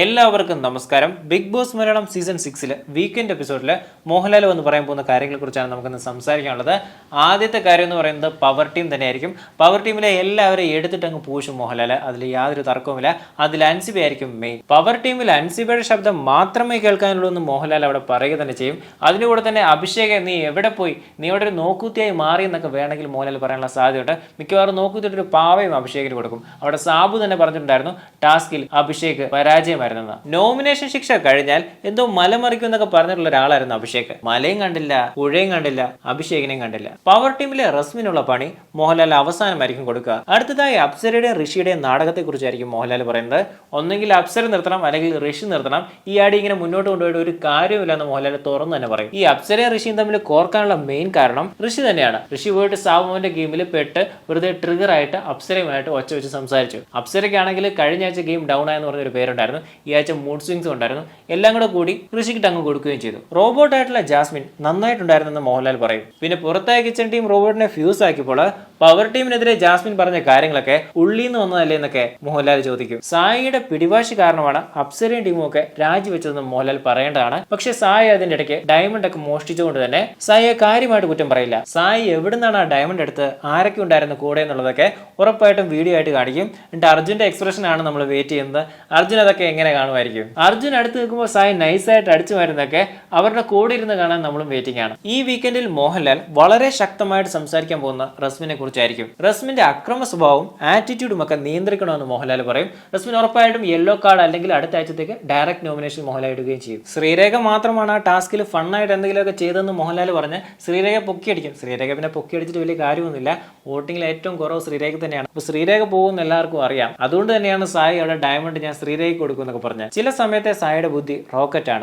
എല്ലാവർക്കും നമസ്കാരം. Big Boss Malayalam season സിക്സിലെ വീക്കെൻഡ് എപ്പിസോഡിൽ മോഹൻലാൽ എന്ന് പറയാൻ പോകുന്ന കാര്യങ്ങളെക്കുറിച്ചാണ് നമുക്കിന്ന് സംസാരിക്കാനുള്ളത്. ആദ്യത്തെ കാര്യം എന്ന് പറയുന്നത് പവർ ടീം തന്നെയായിരിക്കും. പവർ ടീമിലെ എല്ലാവരെയും എടുത്തിട്ട് അങ്ങ് പൂശും മോഹൻലാൽ. അതിൽ യാതൊരു തർക്കവുമില്ല. അതിൽ അൻസിബ ആയിരിക്കും മെയിൻ പവർ ടീമിൽ അൻസിബയുടെ ശബ്ദം മാത്രമേ കേൾക്കാനുള്ളൂ എന്ന് മോഹൻലാൽ അവിടെ പറയുക തന്നെ ചെയ്യും. അതിന്റെ കൂടെ തന്നെ അഭിഷേക് നീ എവിടെ പോയി? നീ അവിടെ ഒരു നോക്കൂത്തിയായി മാറി എന്നൊക്കെ വേണമെങ്കിൽ മോഹൻലാൽ പറയാനുള്ള സാധ്യതയുണ്ട്. മിക്കവാറും നോക്കൂത്തിയിട്ട് ഒരു പാവയും അഭിഷേകിന് കൊടുക്കും. അവിടെ സാബു തന്നെ പറഞ്ഞിട്ടുണ്ടായിരുന്നു ടാസ്കിൽ അഭിഷേക് പരാജയമായിരുന്നെന്ന് നോമിനേഷൻ ശിക്ഷ കഴിഞ്ഞാൽ എന്തോ മലമറിക്കും എന്നൊക്കെ പറഞ്ഞിട്ടുള്ള ഒരാളായിരുന്നു അഭിഷേക്. മലയും കണ്ടില്ല പുഴയും കണ്ടില്ല അഭിഷേകിനെയും കണ്ടില്ല. പവർ ടീമിലെ റസ്മിനുള്ള പണി മോഹൻലാൽ അവസാനമായിരിക്കും കൊടുക്കുക. അടുത്തതായി അപ്സരയുടെയും ഋഷിയുടെയും നാടകത്തെ കുറിച്ചായിരിക്കും മോഹൻലാൽ പറയുന്നത്. ഒന്നെങ്കിൽ അപ്സര നിർത്തണം അല്ലെങ്കിൽ ഋഷി നിർത്തണം. ഈ ആടി ഇങ്ങനെ മുന്നോട്ട് കൊണ്ടുപോയിട്ട് ഒരു കാര്യമില്ല എന്ന് മോഹൻലാൽ തുറന്നു തന്നെ പറയും. ഈ അപ്സരയും ഋഷിയും തമ്മിൽ കോർക്കാനുള്ള മെയിൻ കാരണം ഋഷി തന്നെയാണ്. ഋഷി പോയിട്ട് സാബുമോന്റെ ഗെയിമിൽ പെട്ട് വെറുതെ ട്രിഗർ ആയിട്ട് അപ്സരയുമായിട്ട് ഒച്ച വെച്ച് സംസാരിച്ചു. അപ്സരയ്ക്കാണെങ്കിൽ കഴിഞ്ഞ ആഴ്ച ഗെയിം ഡൗൺ ആയെന്ന് പറഞ്ഞൊരു പേരുണ്ടായിരുന്നു. ഈ ആഴ്ച മൂഡ് സ്വിങ്സ് ഉണ്ടായിരുന്നു. എല്ലാം കൂടെ കൂടി ഋഷിക്കിട്ട് അങ്ങ് കൊടുക്കുകയും ചെയ്തു. റോബോട്ട് ആയിട്ടുള്ള ജാസ്മിൻ നന്നായിട്ടുണ്ടായിരുന്നെന്ന് മോഹൻലാൽ പറയും. പിന്നെ പുറത്തായ കിച്ചൺ ടീം റോബോട്ടിനെ ഫ്യൂസ് ആക്കിയപ്പോൾ പവർ ടീമിനെതിരെ ജാസ്മിൻ പറഞ്ഞ കാര്യങ്ങളൊക്കെ ഉള്ളിൽ നിന്ന് വന്നതല്ലേ എന്നൊക്കെ മോഹൻലാൽ ചോദിക്കും. സായിയുടെ പിടിവാശി കാരണമാണ് അപ്സരയും ടീമും ഒക്കെ രാജിവെച്ചതെന്ന് മോഹൻലാൽ പറയേണ്ടതാണ്. പക്ഷെ സായി അതിന്റെ ഇടയ്ക്ക് ഡയമണ്ട് ഒക്കെ മോഷ്ടിച്ചുകൊണ്ട് തന്നെ സായിയെ കാര്യമായിട്ട് കുറ്റം പറയില്ല. സായി എവിടുന്നാണ് ആ ഡയമണ്ട് എടുത്ത് ആരൊക്കെ ഉണ്ടായിരുന്നു കൂടെ എന്നുള്ളതൊക്കെ ഉറപ്പായിട്ടും വീഡിയോ ആയിട്ട് കാണിക്കും. എന്നിട്ട് അർജുന്റെ എക്സ്പ്രഷൻ ആണ് നമ്മൾ വെയിറ്റ് ചെയ്യുന്നത്. അർജുൻ അതൊക്കെ എങ്ങനെ കാണുമായിരിക്കും? അർജുൻ അടുത്ത് നിൽക്കുമ്പോൾ സായി നൈസായിട്ട് അടിച്ചു വരുന്നതൊക്കെ അവരുടെ കൂടെ ഇരുന്ന് കാണാൻ നമ്മളും വെയിറ്റിംഗ് ആണ്. ഈ വീക്കെൻഡിൽ മോഹൻലാൽ വളരെ ശക്തമായിട്ട് സംസാരിക്കാൻ പോകുന്ന റസ്മിനെ കുറിച്ചായിരിക്കും. റസ്മിന്റെ അക്രമ സ്വഭാവവും ആറ്റിറ്റ്യൂഡും ഒക്കെ നിയന്ത്രിക്കണമെന്ന് മോഹൻലാൽ പറയും. റസ്മിൻ ഉറപ്പായിട്ടും യെല്ലോ കാർഡ് അല്ലെങ്കിൽ അടുത്ത ആഴ്ചത്തേക്ക് ഡയറക്റ്റ് നോമിനേഷൻ മോഹൻലാൽ ഇടുകയും ചെയ്യും. ശ്രീരേഖ മാത്രമാണ് ആ ടാസ്കിൽ ഫണ്ണായിട്ട് എന്തെങ്കിലുമൊക്കെ ചെയ്തെന്ന് മോഹൻലാൽ പറഞ്ഞ് ശ്രീരേഖ പൊക്കിയടിക്കും. ശ്രീരേഖ പിന്നെ പൊക്കി അടിച്ചിട്ട് വലിയ കാര്യമൊന്നുമില്ല. വോട്ടിങ്ങിൽ ഏറ്റവും കുറവ് ശ്രീരേഖ തന്നെയാണ്. അപ്പോൾ ശ്രീരേഖ പോകുമെന്ന് എല്ലാവർക്കും അറിയാം. അതുകൊണ്ട് തന്നെയാണ് സായി അവിടെ ഡയമണ്ട് ഞാൻ ശ്രീരേഖ കൊടുക്കും എന്നൊക്കെ ചില സമയത്തെ സായുടെ ബുദ്ധി റോക്കറ്റാണ്.